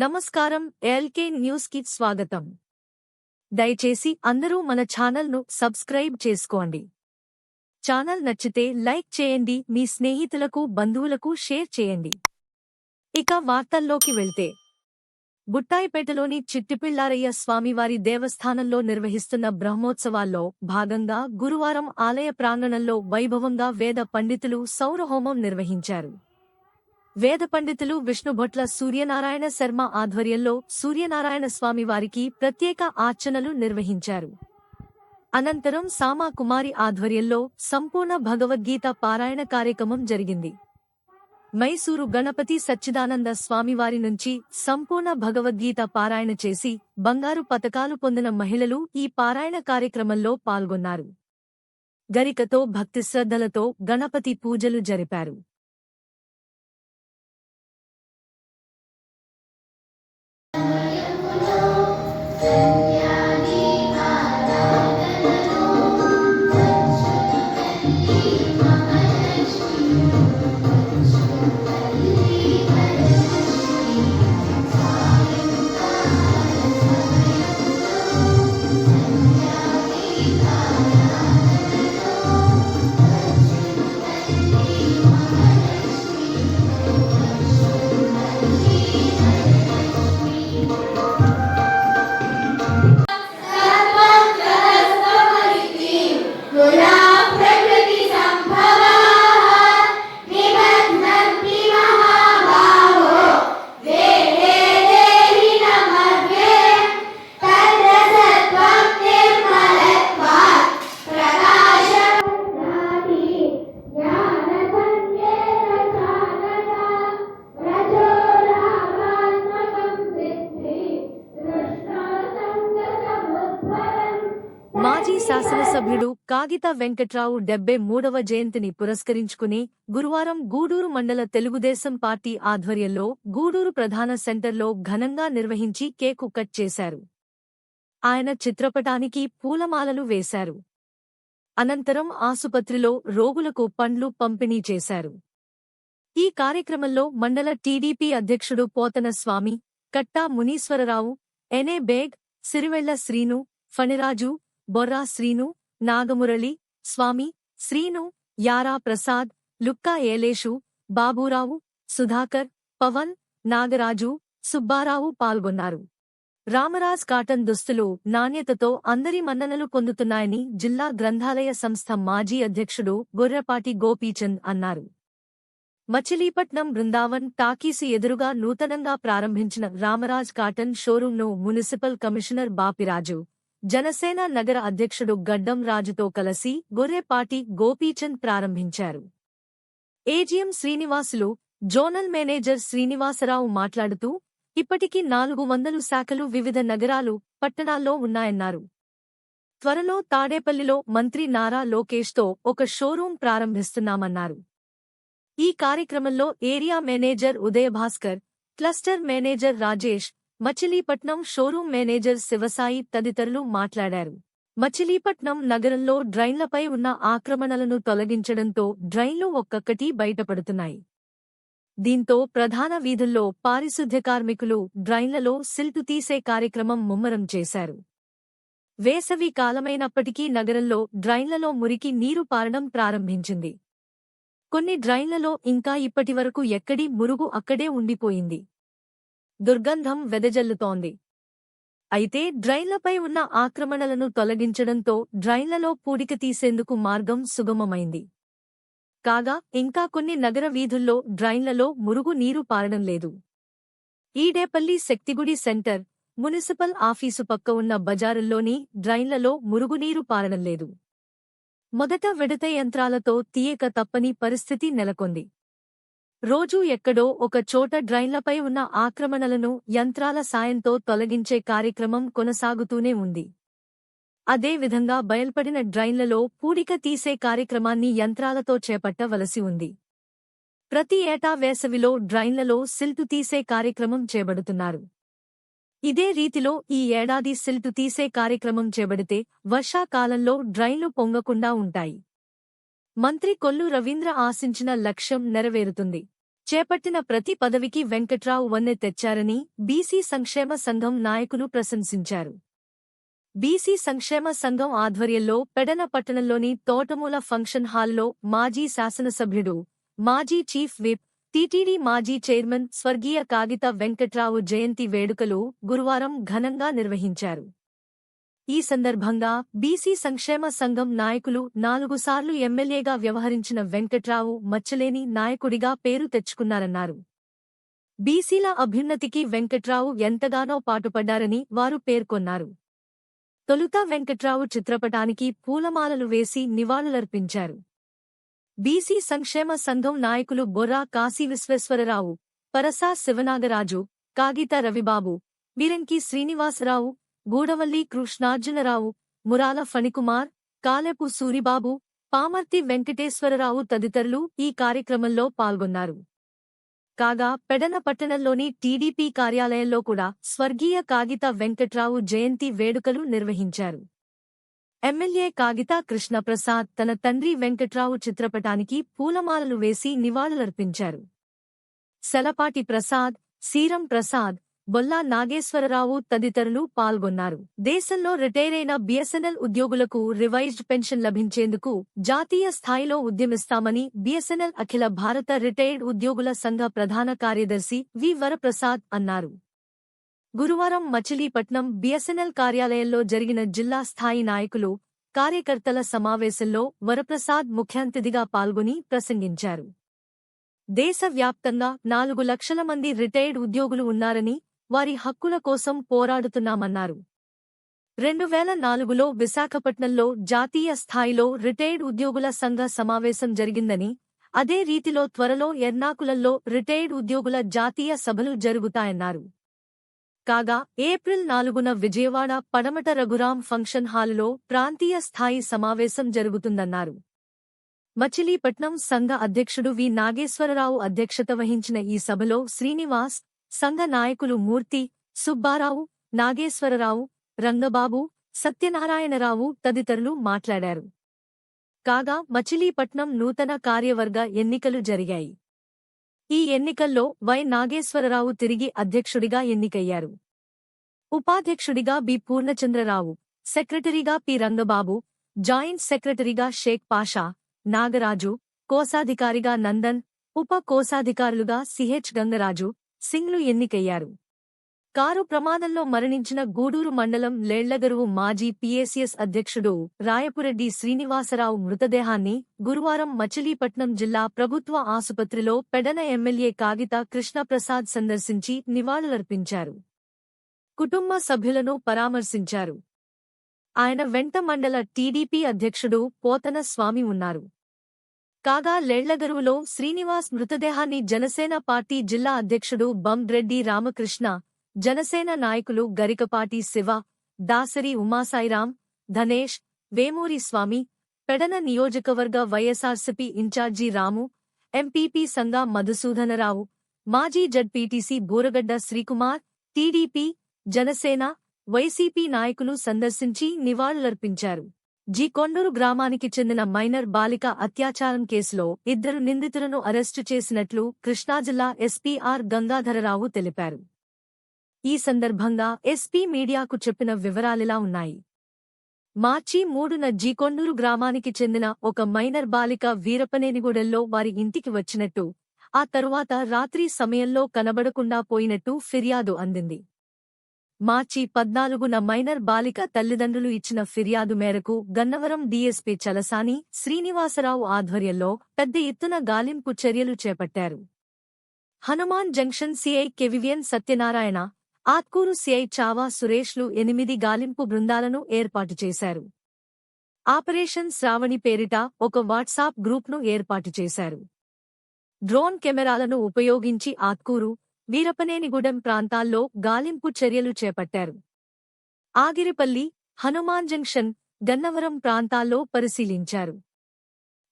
నమస్కారం ఎల్కే న్యూస్కి స్వాగతం. దయచేసి అందరూ మన ఛానల్ను సబ్స్క్రైబ్ చేసుకోండి. ఛానల్ నచ్చితే లైక్ చేయండి మీ స్నేహితులకు బంధువులకు షేర్ చేయండి. ఇక వార్తల్లోకి వెళ్తే. బుట్టాయిపేటలోని చిట్టిపిళ్ళారయ్య స్వామివారి దేవస్థానంలో నిర్వహిస్తున్న బ్రహ్మోత్సవాల్లో భాగంగా గురువారం ఆలయ ప్రాంగణంలో వైభవంగా వేద పండితులు సౌరహోమం నిర్వహించారు. వేద పండితులు విష్ణుభట్ల సూర్యనారాయణ శర్మ ఆధ్వర్యంలో సూర్యనారాయణ స్వామి వారికి ప్రత్యేక ఆర్చనలు నిర్వహించారు. అనంతరం సామా కుమారి ఆధ్వర్యంలో సంపూర్ణ భగవద్గీత పారాయణ కార్యక్రమం జరిగింది. మైసూరు గణపతి సచ్చిదానంద స్వామివారి నుంచి సంపూర్ణ భగవద్గీత పారాయణ చేసి బంగారు పతకాలు పొందిన మహిళలు ఈ పారాయణ కార్యక్రమంలో పాల్గొన్నారు. గరికతో భక్తిశ్రద్ధలతో గణపతి పూజలు జరిపారు. కాగిత వెంకట్రావు డెబ్బై మూడవ జయంతిని పురస్కరించుకుని గురువారం గూడూరు మండల తెలుగుదేశం పార్టీ ఆధ్వర్యంలో గూడూరు ప్రధాన సెంటర్లో ఘనంగా నిర్వహించి కేకు కట్ చేశారు. ఆయన చిత్రపటానికి పూలమాలలు వేశారు. అనంతరం ఆసుపత్రిలో రోగులకు పండ్లు పంపిణీ చేశారు. ఈ కార్యక్రమంలో మండల టీడీపీ అధ్యక్షుడు పోతన స్వామి కట్టా మునీశ్వరరావు ఎనే బేగ్ సిరివెళ్ళ శ్రీను ఫణిరాజు బొర్రా శ్రీను నాగమురళి స్వామి శ్రీను యారా ప్రసాద్ లుక్కా ఏలేషు బాబూరావు సుధాకర్ పవన్ నాగరాజు సుబ్బారావు పాల్గొన్నారు. రామరాజ్ కాటన్ దుస్తులు నాణ్యతతో అందరి మన్ననలు పొందుతున్నాయని జిల్లా గ్రంథాలయ సంస్థ మాజీ అధ్యక్షుడు గొర్రపాటి గోపీచంద్ అన్నారు. మచిలీపట్నం బృందావన్ టాకీసు ఎదురుగా నూతనంగా ప్రారంభించిన రామరాజ్ కాటన్ షోరూంను మున్సిపల్ కమిషనర్ బాపిరాజు జనసేన నగర అధ్యక్షుడు గడ్డం రాజుతో కలిసి గొర్రెపాటి గోపీచంద్ ప్రారంభించారు. AGM Srinivasulu zonal manager Srinivasarao మాట్లాడుతూ ఇప్పటికీ నాలుగు వందలు శాఖలు వివిధ నగరాలు పట్టణాల్లో ఉన్నాయన్నారు. త్వరలో తాడేపల్లిలో మంత్రి నారా లోకేష్తో ఒక షోరూం ప్రారంభిస్తున్నామన్నారు. ఈ కార్యక్రమంలో area manager Udayabhaskar cluster manager Rajesh Machilipatnam showroom manager Sivasai తదితరులు మాట్లాడారు. మచిలీపట్నం నగరంలో డ్రైన్లపై ఉన్న ఆక్రమణలను తొలగించడంతో డ్రైన్లు ఒక్కొక్కటి బయటపడుతున్నాయి. దీంతో ప్రధాన వీధుల్లో పారిశుద్ధ్య కార్మికులు డ్రైన్లలో సిల్టు తీసే కార్యక్రమం ముమ్మరం చేశారు. వేసవి కాలమైనప్పటికీ నగరంలో డ్రైన్లలో మురికి నీరు పారడం ప్రారంభించింది. కొన్ని డ్రైన్లలో ఇంకా ఇప్పటివరకు ఎక్కడి మురుగు అక్కడే ఉండిపోయింది. దుర్గంధం వెదజల్లుతోంది. అయితే డ్రైన్లపై ఉన్న ఆక్రమణలను తొలగించడంతో డ్రైన్లలో పూడిక తీసేందుకు మార్గం సుగమమైంది. కాగా ఇంకా కొన్ని నగర వీధుల్లో డ్రైన్లలో మురుగు నీరు పారడం లేదు. Edepalli Shaktigudi centre municipal office పక్క ఉన్న బజారుల్లోని డ్రైన్లలో మురుగునీరు పారడం లేదు. మొదట విడత యంత్రాలతో తీయక తప్పని పరిస్థితి నెలకొంది. రోజూ ఎక్కడో ఒక చోట డ్రైన్లపై ఉన్న ఆక్రమణలను యంత్రాల సాయంతో తొలగించే కార్యక్రమం కొనసాగుతూనే ఉంది. అదేవిధంగా బయల్పడిన డ్రైన్లలో పూడిక తీసే కార్యక్రమాన్ని యంత్రాలతో చేపట్టవలసి ఉంది. ప్రతి ఏటా వేసవిలో డ్రైన్లలో సిల్టు తీసే కార్యక్రమం చేపడుతున్నారు. ఇదే రీతిలో ఈ ఏడాది సిల్టు తీసే కార్యక్రమం చేపడితే వర్షాకాలంలో డ్రైన్లు పొంగకుండా ఉంటాయి. మంత్రి కొల్లు రవీంద్ర ఆశించిన లక్ష్యం నెరవేరుతుంది. చేపట్టిన ప్రతి పదవికి వెంకట్రావు వన్నె తెచ్చారని బీసీ సంక్షేమ సంఘం నాయకులు ప్రశంసించారు. బీసీ సంక్షేమ సంఘం ఆధ్వర్యంలో పెడన పట్టణంలోని తోటమూల ఫంక్షన్ హాల్లో మాజీ శాసనసభ్యుడు మాజీ చీఫ్ విప్ టీటీడీ మాజీ చైర్మన్ స్వర్గీయ కాగిత వెంకట్రావు జయంతి వేడుకలు గురువారం ఘనంగా నిర్వహించారు. ఈ సందర్భంగా బీసీ సంక్షేమ సంఘం నాయకులు నాలుగుసార్లు ఎమ్మెల్యేగా వ్యవహరించిన వెంకట్రావు మచ్చలేని నాయకుడిగా పేరు తెచ్చుకున్నారన్నారు. బీసీల అభ్యున్నతికి వెంకట్రావు ఎంతగానో పాటుపడ్డారని వారు పేర్కొన్నారు. తొలుత వెంకట్రావు చిత్రపటానికి పూలమాలలు వేసి నివాళులర్పించారు. బీసీ సంక్షేమ సంఘం నాయకులు బొర్రా కాశీ విశ్వేశ్వరరావు పరసా శివనాగరాజు కాగిత రవిబాబు బీరంకి శ్రీనివాసరావు గూడవల్లి కృష్ణార్జునరావు మురాల ఫణికుమార్ కాలెపు సూరిబాబు పామర్తి వెంకటేశ్వరరావు తదితరులు ఈ కార్యక్రమంలో పాల్గొన్నారు. కాగా పెడన పట్టణంలోని టీడీపీ కార్యాలయంలో కూడా స్వర్గీయ కాగిత వెంకట్రావు జయంతి వేడుకలు నిర్వహించారు. ఎమ్మెల్యే కాగిత కృష్ణప్రసాద్ తన తండ్రి వెంకట్రావు చిత్రపటానికి పూలమాలలు వేసి నివాళులర్పించారు. సెలపాటి ప్రసాద్ సీరం ప్రసాద్ బొల్లా నాగేశ్వరరావు తదితరులు పాల్గొన్నారు. దేశంలో రిటైరైన బిఎస్ఎన్ఎల్ ఉద్యోగులకు రివైజ్డ్ పెన్షన్ లభించేందుకు జాతీయ స్థాయిలో ఉద్యమిస్తామని బిఎస్ఎన్ఎల్ అఖిల భారత రిటైర్డ్ ఉద్యోగుల సంఘ ప్రధాన కార్యదర్శి వి. వరప్రసాద్ అన్నారు. గురువారం మచిలీపట్నం బిఎస్ఎన్ఎల్ కార్యాలయంలో జరిగిన జిల్లా స్థాయి నాయకులు కార్యకర్తల సమావేశంలో వరప్రసాద్ ముఖ్యాంతిథిగా పాల్గొని ప్రసంగించారు. దేశవ్యాప్తంగా నాలుగు లక్షల మంది రిటైర్డ్ ఉద్యోగులు ఉన్నారని వారి హక్కుల కోసం పోరాడుతున్నామన్నారు. రెండు వేల నాలుగులో విశాఖపట్నంలో జాతీయ స్థాయిలో రిటైర్డ్ ఉద్యోగుల సంఘ సమావేశం జరిగిందని అదే రీతిలో త్వరలో ఎర్నాకులంలో రిటైర్డ్ ఉద్యోగుల జాతీయ సభలు జరుగుతాయన్నారు. కాగా ఏప్రిల్ నాలుగున విజయవాడ పడమట రఘురాం ఫంక్షన్ హాలులో ప్రాంతీయ స్థాయి సమావేశం జరుగుతుందన్నారు. మచిలీపట్నం సంఘ అధ్యక్షుడు వి నాగేశ్వరరావు అధ్యక్షత వహించిన ఈ సభలో శ్రీనివాస్ సంఘ నాయకులు మూర్తి సుబ్బారావు నాగేశ్వరరావు రంగబాబు సత్యనారాయణరావు తదితరులు మాట్లాడారు. కాగా మచిలీపట్నం నూతన కార్యవర్గ ఎన్నికలు జరిగాయి. ఈ ఎన్నికల్లో వై నాగేశ్వరరావు తిరిగి అధ్యక్షుడిగా ఎన్నికయ్యారు. ఉపాధ్యక్షుడిగా బి పూర్ణచంద్రరావు సెక్రటరీగా పి రంగబాబు జాయింట్ సెక్రటరీగా షేక్ పాషా నాగరాజు కోశాధికారిగా నందన్ ఉప కోశాధికారులుగా సిహెచ్ గంగరాజు సింగ్లు ఎన్నికయ్యారు. కారు ప్రమాదంలో మరణించిన గూడూరు మండలం లేళ్ళగరువు మాజీ పీఏసీఎస్ అధ్యక్షుడు రాయపురెడ్డి శ్రీనివాసరావు మృతదేహాన్ని గురువారం మచిలీపట్నం జిల్లా ప్రభుత్వ ఆసుపత్రిలో పెడన ఎమ్మెల్యే కాగిత కృష్ణప్రసాద్ సందర్శించి నివాళులర్పించారు. కుటుంబ సభ్యులను పరామర్శించారు. ఆయన వెంట మండల టీడీపీ అధ్యక్షుడు పోతన స్వామి ఉన్నారు. కాగా లెళ్ళగరువులో శ్రీనివాస్ మృతదేహాన్ని జనసేన పార్టీ జిల్లా అధ్యక్షుడు రెడ్డి రామకృష్ణ జనసేన నాయకులు గరికపాటి శివ దాసరి ఉమాసాయిరాం ధనేష్ వేమూరి స్వామి పెడన నియోజకవర్గ YSRCP incharge Ramu MPP Sanga Madhusudanarao మాజీ ZPTC Booragadda Srikumar TDP Janasena YCP నాయకులు సందర్శించి నివాళులర్పించారు. జీ. కొండూరు గ్రామానికి చెందిన మైనర్ బాలిక అత్యాచారం కేసులో ఇద్దరు నిందితులను అరెస్టు చేసినట్లు కృష్ణాజిల్లా ఎస్పీ ఆర్. గంగాధరరావు తెలిపారు. ఈ సందర్భంగా ఎస్పీ మీడియాకు చెప్పిన వివరాలిలా ఉన్నాయి. మార్చి మూడున జీకొండూరు గ్రామానికి చెందిన ఒక మైనర్ బాలిక వీరపనేనిగూడెల్లో వారి ఇంటికి వచ్చినట్టు ఆ తరువాత రాత్రి సమయంలో కనబడకుండా పోయినట్టు ఫిర్యాదు అందింది. మార్చి పద్నాలుగున మైనర్ బాలిక తల్లిదండ్రులు ఇచ్చిన ఫిర్యాదు మేరకు గన్నవరం డీఎస్పీ చలసాని శ్రీనివాసరావు ఆధ్వర్యంలో పెద్ద ఎత్తున గాలింపు చర్యలు చేపట్టారు. Hanuman Junction CI KVVN Satyanarayana Atkur CI Chava సురేష్లు ఎనిమిది గాలింపు బృందాలను ఏర్పాటు చేశారు. ఆపరేషన్ శ్రావణి పేరిట ఒక వాట్సాప్ గ్రూప్ను ఏర్పాటు చేశారు. డ్రోన్ కెమెరాలను ఉపయోగించి ఆత్కూరు వీరపనేనిగూడెం ప్రాంతాల్లో గాలింపు చర్యలు చేపట్టారు. ఆగిరిపల్లి హనుమాన్ జంక్షన్ గన్నవరం ప్రాంతాల్లో పరిశీలించారు.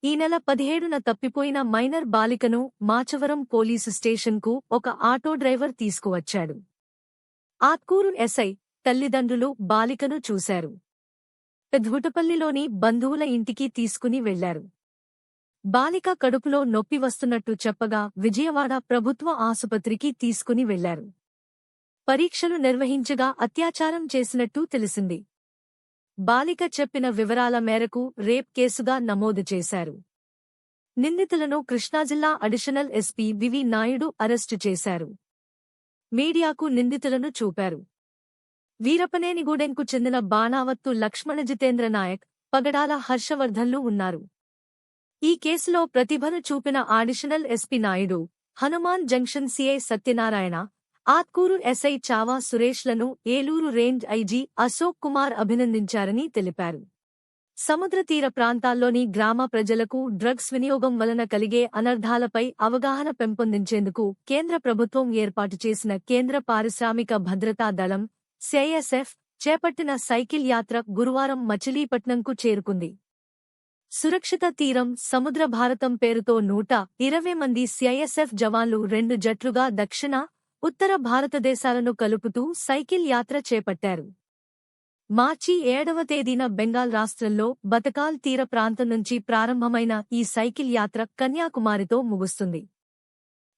ఈ నెల పదిహేడున తప్పిపోయిన మైనర్ బాలికను మాచవరం పోలీసు స్టేషన్కు ఒక ఆటో డ్రైవర్ తీసుకువచ్చాడు. ఆత్కూరు ఎస్ఐ తల్లిదండ్రులు బాలికను చూశారు. పెద్దుటపల్లిలోని బంధువుల ఇంటికి తీసుకుని వెళ్ళారు. బాలిక కడుపులో నొప్పి వస్తున్నట్టు చెప్పగా విజయవాడ ప్రభుత్వ ఆసుపత్రికి తీసుకుని వెళ్ళారు. పరీక్షలు నిర్వహించగా అత్యాచారం చేసినట్టు తెలిసింది. బాలిక చెప్పిన వివరాల మేరకు రేప్ కేసుగా నమోదు చేశారు. నిందితులను కృష్ణాజిల్లా additional SP VV Naidu arrest చేశారు. మీడియాకు నిందితులను చూపారు. వీరపనేనిగూడెంకు చెందిన బాణావత్తు లక్ష్మణ జితేంద్ర నాయక్ పగడాల హర్షవర్ధన్లు ఉన్నారు. ఈ కేసులో ప్రతిభను చూపిన additional SP Naidu Hanuman Junction CI Satyanarayana Atkur SI Chava సురేష్లను Eluru range IG Ashok Kumar అభినందించారని తెలిపారు. సముద్ర తీర ప్రాంతాల్లోని గ్రామ ప్రజలకు డ్రగ్స్ వినియోగం వలన కలిగే అనర్ధాలపై అవగాహన పెంపొందించేందుకు కేంద్ర ప్రభుత్వం ఏర్పాటు చేసిన కేంద్ర పారిశ్రామిక భద్రతా దళం సిఐఎస్ఎఫ్ చేపట్టిన సైకిల్ యాత్ర గురువారం మచిలీపట్నంకు చేరుకుంది. సురక్షిత తీరం సముద్ర భారతం పేరుతో నూట ఇరవై మంది సిఐఎస్ఎఫ్ జవాన్లు రెండు జట్లుగా దక్షిణ ఉత్తర భారతదేశాలను కలుపుతూ సైకిల్ యాత్ర చేపట్టారు. మార్చి ఏడవ తేదీన బెంగాల్ రాష్ట్రంలో బతకాల్ తీర ప్రాంతం నుంచి ప్రారంభమైన ఈ సైకిల్ యాత్ర కన్యాకుమారితో ముగుస్తుంది.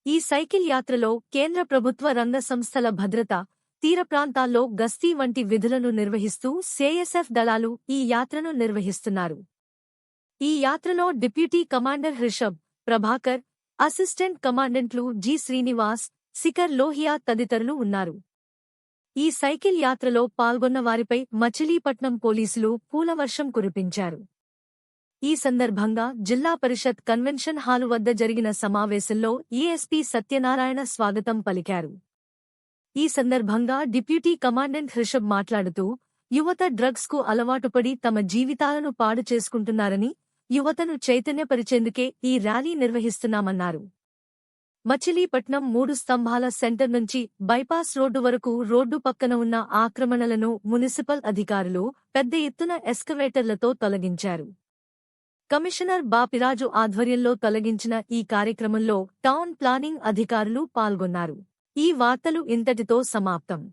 ఈ సైకిల్ యాత్రలో కేంద్ర ప్రభుత్వ రంగ సంస్థల భద్రత తీర ప్రాంతాల్లో గస్తీ వంటి విధులను నిర్వహిస్తూ సేఎస్ఎఫ్ దళాలు ఈ యాత్రను నిర్వహిస్తున్నారు. ఈ యాత్రలో deputy commander Rishabh Prabhakar assistant కమాండెంట్లు G Srinivas Shikhar Lohia తదితరులు ఉన్నారు. ఈ సైకిల్ యాత్రలో పాల్గొన్న వారిపై మచిలీపట్నం పోలీసులు పూలవర్షం కురిపించారు. ఈ సందర్భంగా జిల్లా పరిషత్ కన్వెన్షన్ హాలు వద్ద జరిగిన సమావేశంలో ఈఎస్పీ సత్యనారాయణ స్వాగతం పలికారు. ఈ సందర్భంగా డిప్యూటీ కమాండెంట్ హృషబ్ మాట్లాడుతూ యువత డ్రగ్స్కు అలవాటుపడి తమ జీవితాలను పాడు చేసుకుంటున్నారని యువతను చైతన్యపరిచేందుకే ఈ ర్యాలీ నిర్వహిస్తున్నామన్నారు. మచిలీపట్నం మూడు స్తంభాల సెంటర్ నుంచి బైపాస్ రోడ్డు వరకు రోడ్డు పక్కన ఉన్న ఆక్రమణలను మున్సిపల్ అధికారులు పెద్ద ఎత్తున ఎస్కవేటర్లతో తొలగించారు. కమిషనర్ బాపిరాజు ఆధ్వర్యంలో తొలగించిన ఈ కార్యక్రమంలో టౌన్ ప్లానింగ్ అధికారులు పాల్గొన్నారు. ఈ వార్తలు ఇంతటితో సమాప్తం.